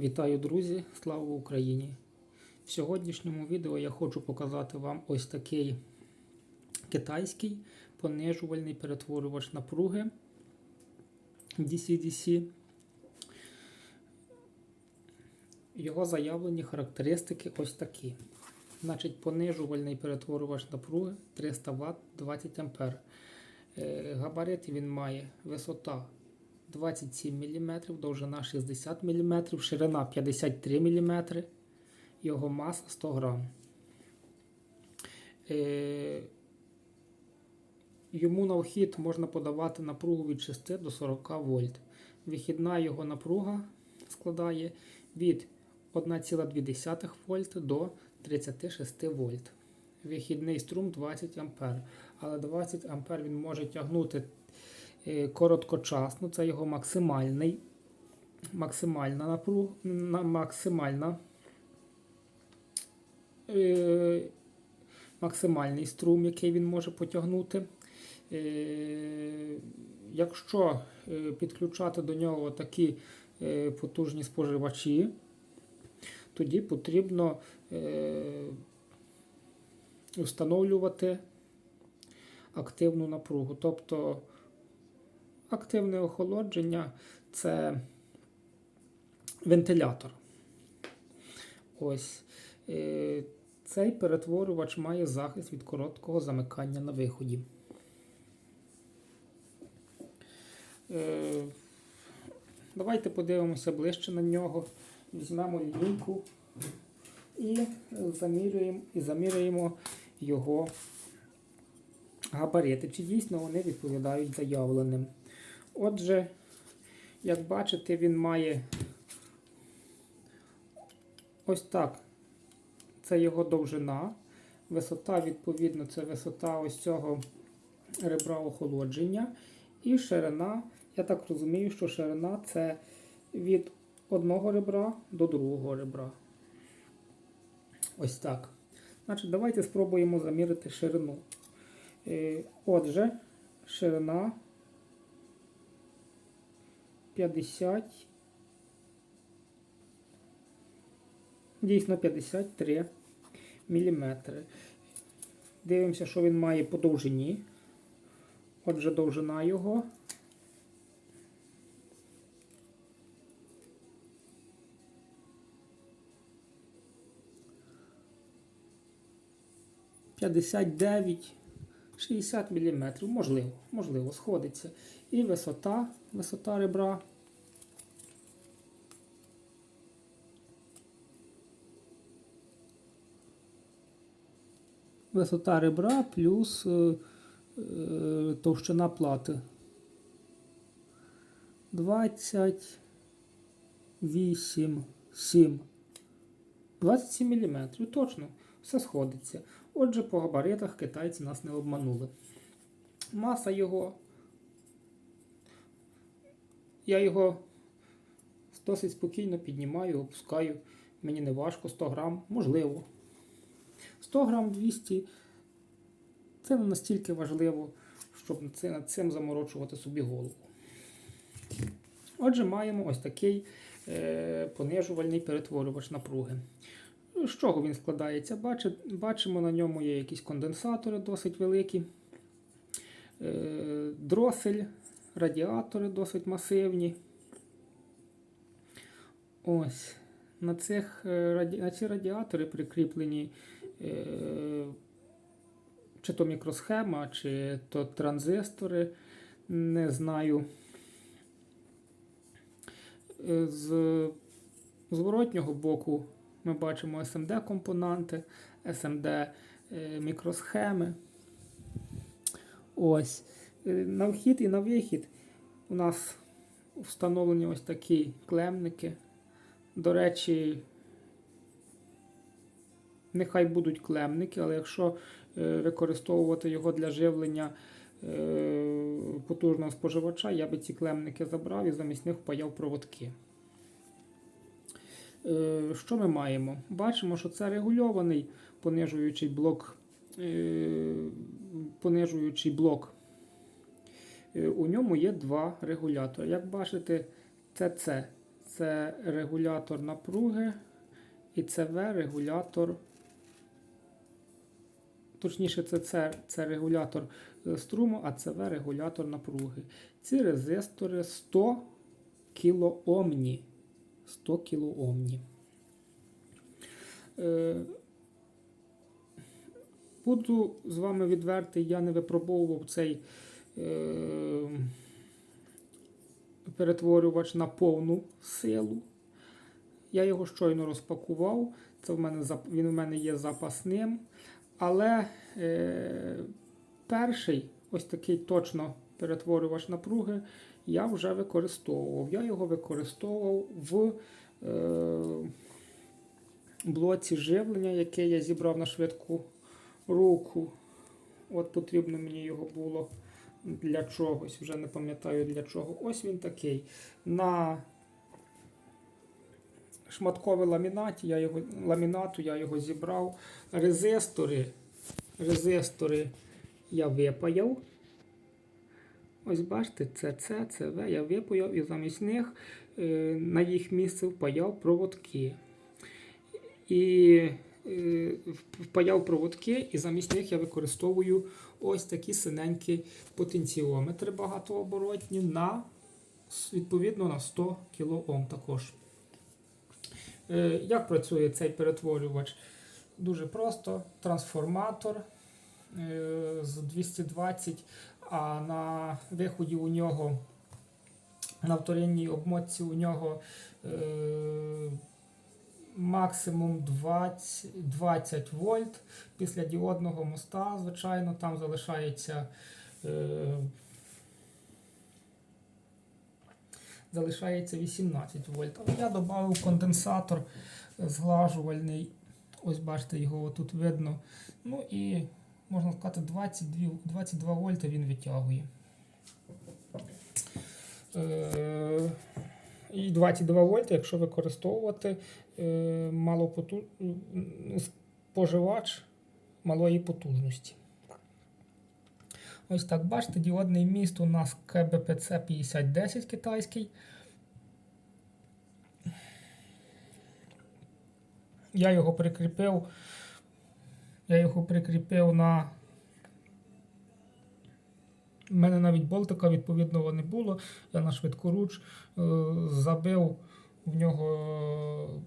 Вітаю, друзі! Слава Україні! В сьогоднішньому відео я хочу показати вам ось такий китайський понижувальний перетворювач напруги DC-DC. Його заявлені характеристики ось такі. Значить, понижувальний перетворювач напруги 300 Вт 20 А. Габарити він має висота 27 мм, довжина 60 мм, ширина 53 мм, його маса 100 грам. Е, Йому на вхід можна подавати напругу від 6 до 40 вольт. Вихідна його напруга складає від 1,2 вольт до 36 вольт. Вихідний струм 20 А. Але 20 А він може тягнути короткочасно, це його максимальний, максимальна напруга, максимальна, е, максимальний струм, який він може потягнути. Е, Якщо е, підключати до нього такі е, потужні споживачі, тоді потрібно е, встановлювати активну напругу. Тобто активне охолодження це вентилятор. Ось. Е, Цей перетворювач має захист від короткого замикання на виході. Е, Давайте подивимося ближче на нього. Візьмемо лінійку і замірюємо, і замірюємо його габарити. Чи дійсно вони відповідають заявленим. Отже, як бачите, він має ось так. Це його довжина. Висота, відповідно, це висота ось цього ребра охолодження. І ширина, я так розумію, що ширина це від одного ребра до другого ребра. Ось так. Значить, давайте спробуємо замірити ширину. Е, Отже, ширина 50, дійсно 53 мм. Дивимося, що він має по довжині. Отже, довжина його. П'ятдесят дев'ять, 60 мм, можливо, можливо, сходиться. І висота, висота ребра. Висота ребра плюс е, е, товщина плати. 28, 7. 27 мм. Точно, все сходиться. Отже, по габаритах китайці нас не обманули. Маса його. Я його досить спокійно піднімаю, опускаю. Мені не важко 100 грам, можливо. 100 грам 200 це не настільки важливо, щоб над цим заморочувати собі голову. Отже, маємо ось такий е, понижувальний перетворювач напруги. З чого він складається? Бачимо, на ньому є якісь конденсатори досить великі, е, дросель, радіатори досить масивні. Ось. На цих, е, на ці радіатори прикріплені е, чи то мікросхема, чи то транзистори, не знаю. З зворотнього боку ми бачимо SMD компоненти, SMD мікросхеми. Ось. На вхід і на вихід у нас встановлені ось такі клемники. До речі, нехай будуть клемники, але якщо використовувати його для живлення потужного споживача, я би ці клемники забрав і замість них впаяв проводки. Що ми маємо? Бачимо, що це регульований понижуючий блок. Понижуючий блок. У ньому є два регулятори. Як бачите, це це. регулятор напруги, і ЦВ регулятор. Точніше, це, це, це регулятор е, струму, а ЦВ регулятор напруги. Ці резистори 100 кілоомні. 100 кілоомні. Е, Буду з вами відвертий, я не випробовував цей е, перетворювач на повну силу. Я його щойно розпакував. Це в мене, він в мене є запасним. Але е, перший, ось такий точно перетворювач напруги, я вже використовував. Я його використовував в е, блоці живлення, яке я зібрав на швидку руку. От потрібно мені його було для чогось, вже не пам'ятаю для чого. Ось він такий. На шматковий ламінат, я його, ламінату я його зібрав. Резистори, резистори я випаяв. Ось бачите, це С, це В я випаяв і замість них е, на їх місце впаяв проводки. І е, впаяв проводки, і замість них я використовую ось такі синенькі потенціометри багатооборотні на відповідно на 100 кОм також. Е, Як працює цей перетворювач? Дуже просто. Трансформатор з 220, а на виході у нього на вторинній обмотці у нього е, максимум 20, 20 вольт. Після діодного моста, звичайно, там залишається. Е, залишається 18 вольт. Я додав конденсатор зглажувальний. Ось бачите, його тут видно. Ну і можна сказати, 22, 22 вольта він витягує. Е, і 22 вольта, якщо використовувати е, споживач малої потужності. Ось так, бачите, діодний міст у нас КБПЦ 5010 китайський. Я його прикріпив. Я його прикріпив на. У мене навіть болтика відповідного не було. Я на швидкоруч е, забив в нього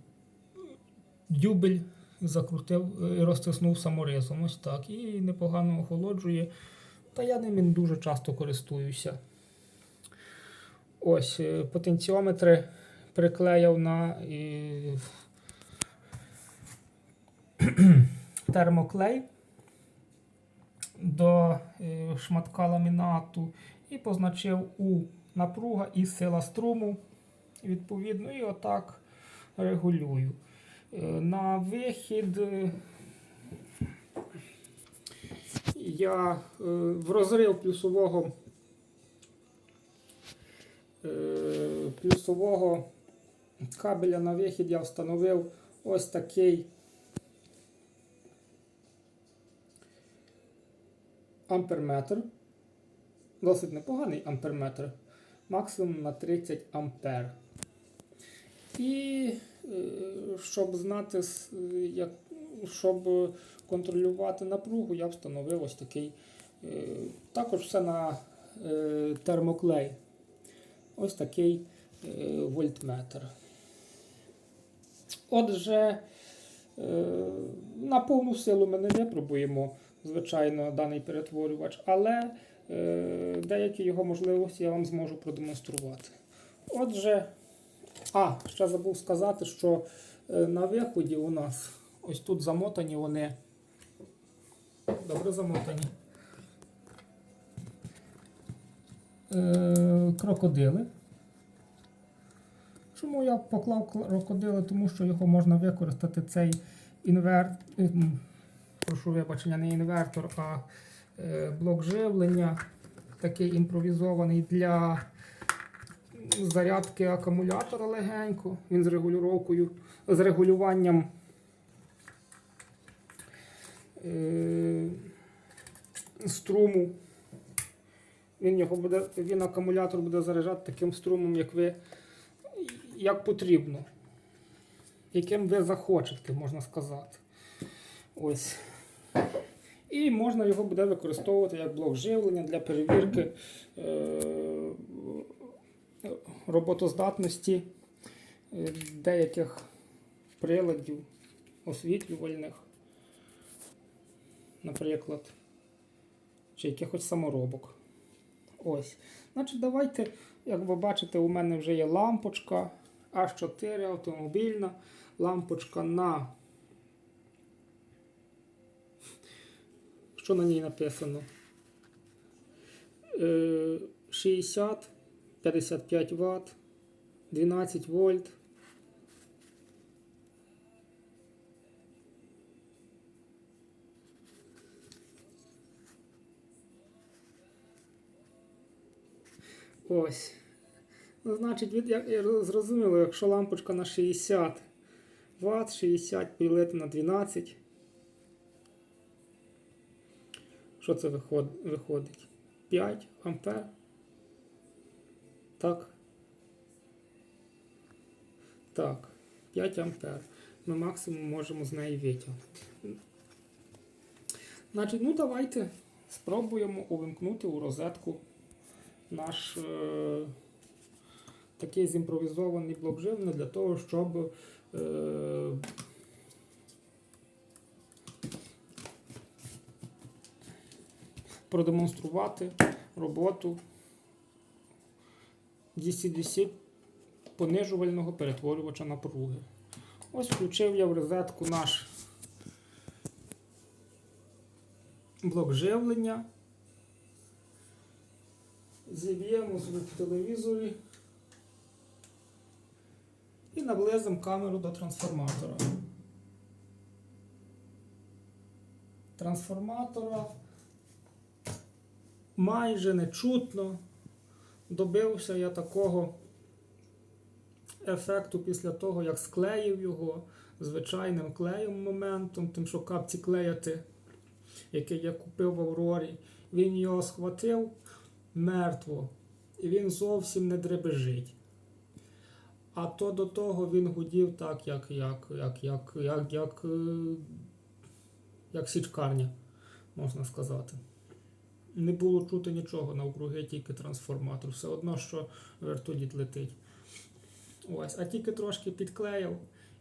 дюбель, закрутив і розтиснув саморизом. Ось так. І непогано охолоджує. Та я ними не дуже часто користуюся. Ось, е, потенціометри приклеїв на. Термоклей до е, шматка ламінату і позначив у напруга і сила струму. Відповідно, і отак регулюю. Е, На вихід е, я в розрив плюсового плюсового кабеля на вихід я встановив ось такий амперметр. Досить непоганий амперметр. Максимум на 30 ампер. І е, щоб знати, як, щоб контролювати напругу, я встановив ось такий. е, Також все на е, термоклей. Ось такий вольтметр. Отже, на повну силу ми не випробуємо, звичайно, даний перетворювач, але е, деякі його можливості я вам зможу продемонструвати. Отже, а, ще забув сказати, що е, на виході у нас ось тут замотані вони. Добре замотані. Е, крокодили. Чому я поклав крокодили? Тому що його можна використати цей інвертор. Прошу вибачення, не інвертор, а е, блок живлення, такий імпровізований для зарядки акумулятора легенько. Він з регулюванням, з регулюванням е, струму. Він його буде, він акумулятор буде заряджати таким струмом, як ви, як потрібно. Яким ви захочете, можна сказати. Ось. І можна його буде використовувати як блок живлення для перевірки е, роботоздатності е, деяких приладів освітлювальних, наприклад, чи якихось саморобок. Ось. Значить, давайте, як ви бачите, у мене вже є лампочка H4 автомобільна, лампочка на. Що на ній написано? Е, 60, 55 Вт, 12 вольт. Ось. Ну, значить, від, як, зрозуміло, якщо лампочка на 60 Вт, 60 поділити на 12. Що це виход, виходить? 5 ампер. Так. Так, 5 ампер. Ми максимум можемо з неї витягнути. Значить, ну давайте спробуємо увімкнути у розетку наш е, такий зімпровізований блок живлення для того, щоб е, продемонструвати роботу DC-DC понижувального перетворювача напруги. Ось включив я в розетку наш блок живлення. Зіб'ємо звук в телевізорі і наблизимо камеру до трансформатора. Трансформатора майже не чутно. Добився я такого ефекту після того, як склеїв його звичайним клеєм моментом, тим, що капці клеяти, який я купив в Аврорі. Він його схватив мертво, і він зовсім не дребежить. А то до того він гудів так, як як, як, як, як, як, е, як січкарня, можна сказати. Не було чути нічого навкруги, тільки трансформатор. Все одно, що вертоліт летить. Ось, а тільки трошки підклеїв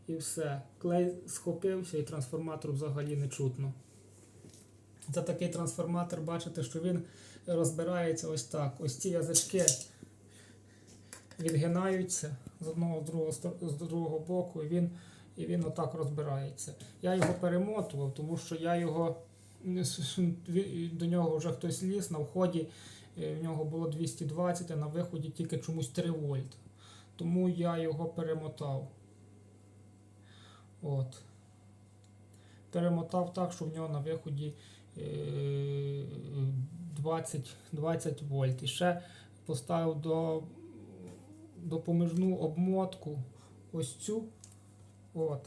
і все. Клей схопився і трансформатор взагалі не чутно. Це такий трансформатор, бачите, що він розбирається ось так. Ось ці язички відгинаються з одного з другого, з другого боку, і він, і він отак розбирається. Я його перемотував, тому що я його до нього вже хтось ліз на вході. е, В нього було 220, а на виході тільки чомусь 3 вольт. Тому я його перемотав. От. Перемотав так, що в нього на виході е, 20, 20 вольт. І ще поставив до допоміжну обмотку ось цю. От.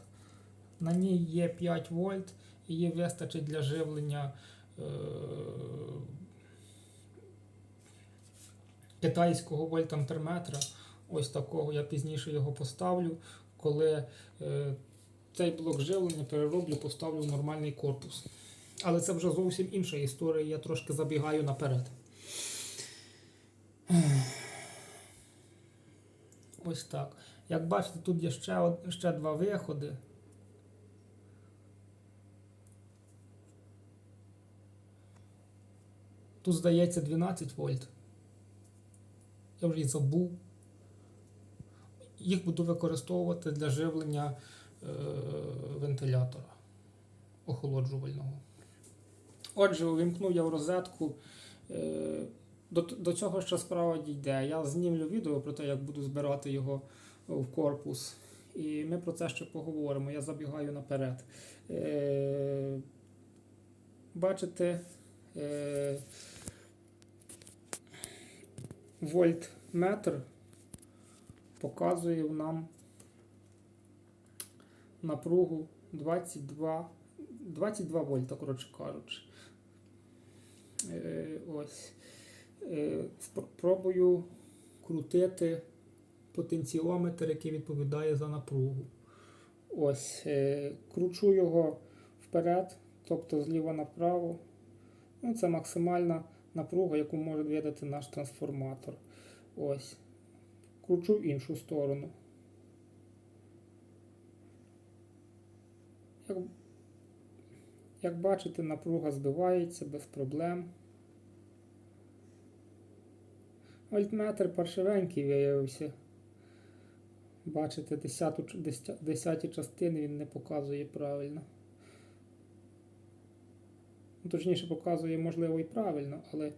На ній є 5 вольт її вистачить для живлення е, китайського вольтамперметра. Ось такого я пізніше його поставлю, коли е, цей блок живлення перероблю, поставлю в нормальний корпус. Але це вже зовсім інша історія, я трошки забігаю наперед. Ось так. Як бачите, тут є ще, ще два виходи. Тут, здається, 12 вольт. Я вже і забув. Їх буду використовувати для живлення е, вентилятора охолоджувального. Отже, увімкнув я в розетку. Е, до, до цього ще справа дійде. Я знімлю відео про те, як буду збирати його в корпус. І ми про це ще поговоримо. Я забігаю наперед. Е, бачите, е, вольтметр показує нам напругу 22, 22 вольта, коротше кажучи. Е, ось. Е, спробую крутити потенціометр, який відповідає за напругу. Ось, е, кручу його вперед, тобто зліва направо. Ну, це максимальна напруга, яку може видати наш трансформатор. Ось. Кручу в іншу сторону. Як, як бачите, напруга збивається без проблем. Вольтметр паршивенький виявився. Бачите, десяту, ч- деся- десяті частини він не показує правильно. Ну, Точніше, показує, можливо, і правильно, але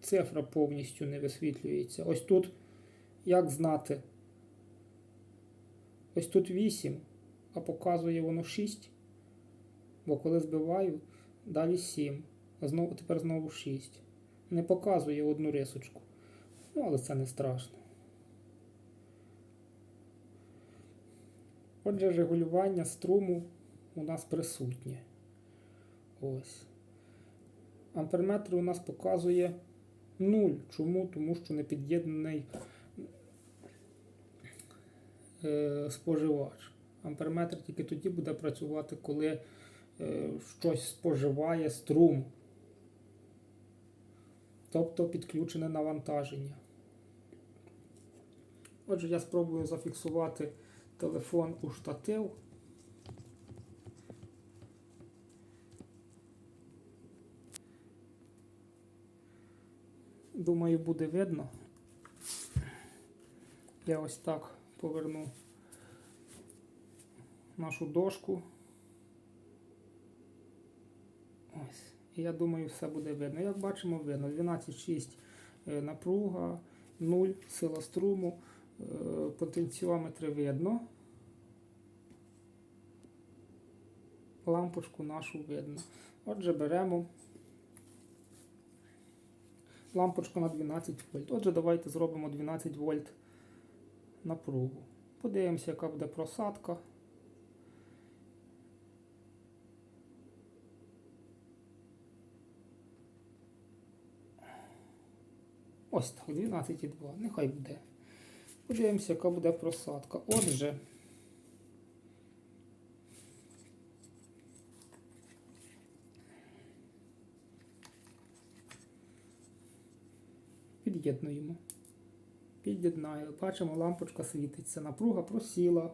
цифра повністю не висвітлюється. Ось тут, як знати, ось тут 8, а показує воно 6. Бо коли збиваю, далі 7, а знову, тепер знову 6. Не показує одну рисочку. Ну, але це не страшно. Отже, регулювання струму у нас присутнє. Ось. Амперметр у нас показує 0. Чому? Тому що не під'єднаний е, споживач. Амперметр тільки тоді буде працювати, коли е, щось споживає струм. Тобто підключене навантаження. Отже, я спробую зафіксувати телефон у штатив. Думаю, буде видно. Я ось так поверну нашу дошку. Ось. І я думаю, все буде видно. Як бачимо, видно. 12,6 е, напруга, 0 сила струму, е, потенціометри видно. Лампочку нашу видно. Отже, беремо лампочку на 12 вольт. Отже, давайте зробимо 12 вольт напругу. Подивимося, яка буде просадка. Ось так, 12,2. Нехай буде. Подивимося, яка буде просадка. Отже. Під'єднуємо. Під'єднаю. Бачимо, лампочка світиться. Напруга просіла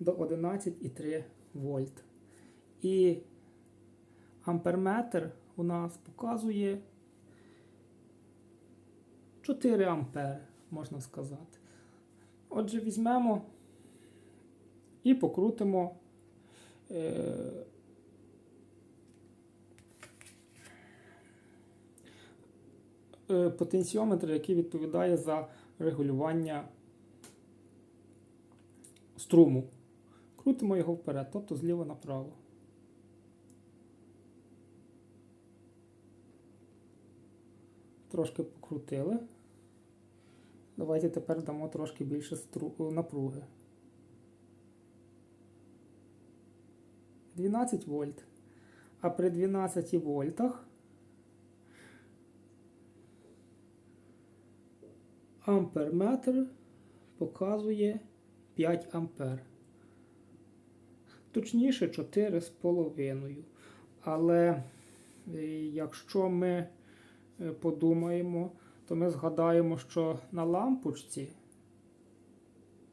до 11,3 вольт. І амперметр у нас показує 4 ампери, можна сказати. Отже, візьмемо і покрутимо е, потенціометр, який відповідає за регулювання струму. Крутимо його вперед, тобто зліва направо. Трошки покрутили. Давайте тепер дамо трошки більше стру... напруги. 12 вольт. А при 12 вольтах амперметр показує 5 ампер. Точніше 4,5. Але е, якщо ми е, подумаємо, то ми згадаємо, що на лампочці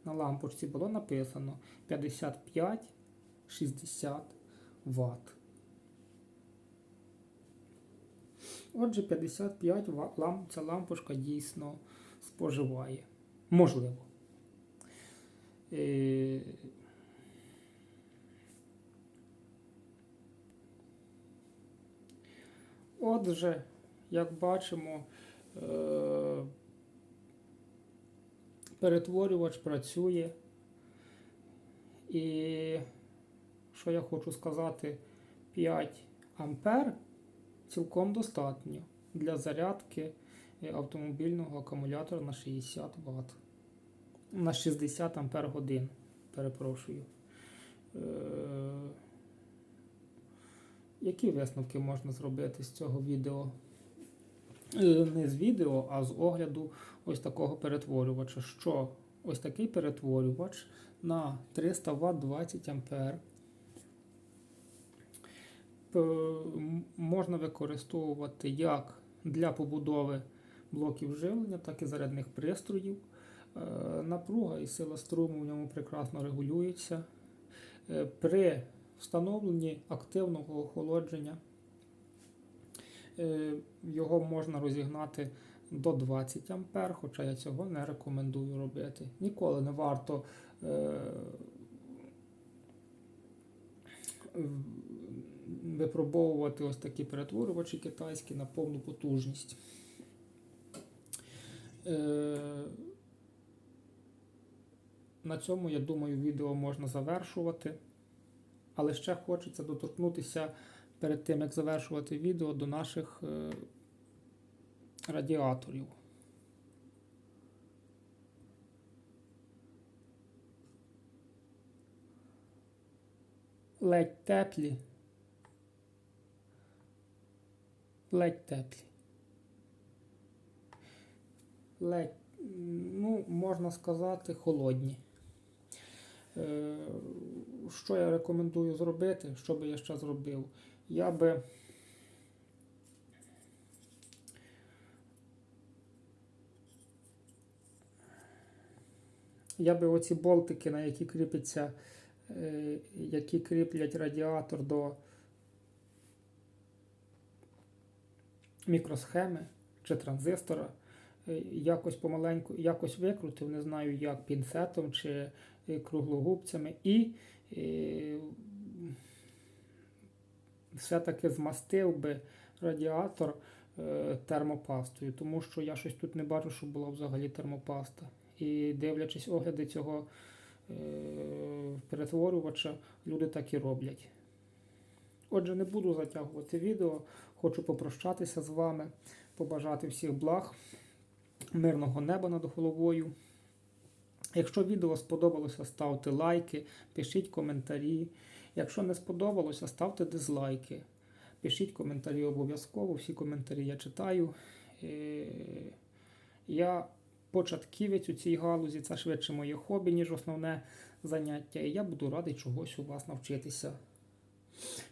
на лампочці було написано 55-60 Вт. Отже, 55 Вт ця лампочка дійсно споживає. Можливо. Е, Отже, як бачимо, е, перетворювач працює. І що я хочу сказати, 5 ампер цілком достатньо для зарядки автомобільного акумулятора на 60 Вт. На 60 ампер годин, перепрошую. Е, Які висновки можна зробити з цього відео? е, не з відео, а з огляду ось такого перетворювача. Що ось такий перетворювач на 300 Вт 20 А можна використовувати як для побудови блоків живлення, так і зарядних пристроїв. Е, Напруга і сила струму в ньому прекрасно регулюється. Е, При встановленні активного охолодження е, його можна розігнати до 20 А, хоча я цього не рекомендую робити. Ніколи не варто випробовувати ось такі перетворювачі китайські на повну потужність. Е, на цьому, я думаю, відео можна завершувати. Але ще хочеться доторкнутися перед тим, як завершувати відео до наших е, радіаторів. Ледь теплі. Ледь теплі. Ледь, ну, можна сказати, холодні. Е, Що я рекомендую зробити? Що би я ще зробив? Я би я би оці болтики, на які кріпиться, е, які кріплять радіатор до мікросхеми чи транзистора, якось помаленьку, якось викрутив, не знаю як, пінцетом чи е, круглогубцями, і е, все-таки змастив би радіатор е, термопастою, тому що я щось тут не бачу, що була взагалі термопаста. І дивлячись огляди цього е, перетворювача, люди так і роблять. Отже, не буду затягувати відео, хочу попрощатися з вами, побажати всіх благ, мирного неба над головою. Якщо відео сподобалося, ставте лайки, пишіть коментарі. Якщо не сподобалося, ставте дизлайки. Пишіть коментарі обов'язково, всі коментарі я читаю. Е, Я початківець у цій галузі, це швидше моє хобі, ніж основне заняття. І я буду радий чогось у вас навчитися.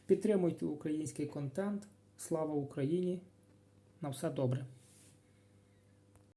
Підтримуйте український контент. Слава Україні! На все добре!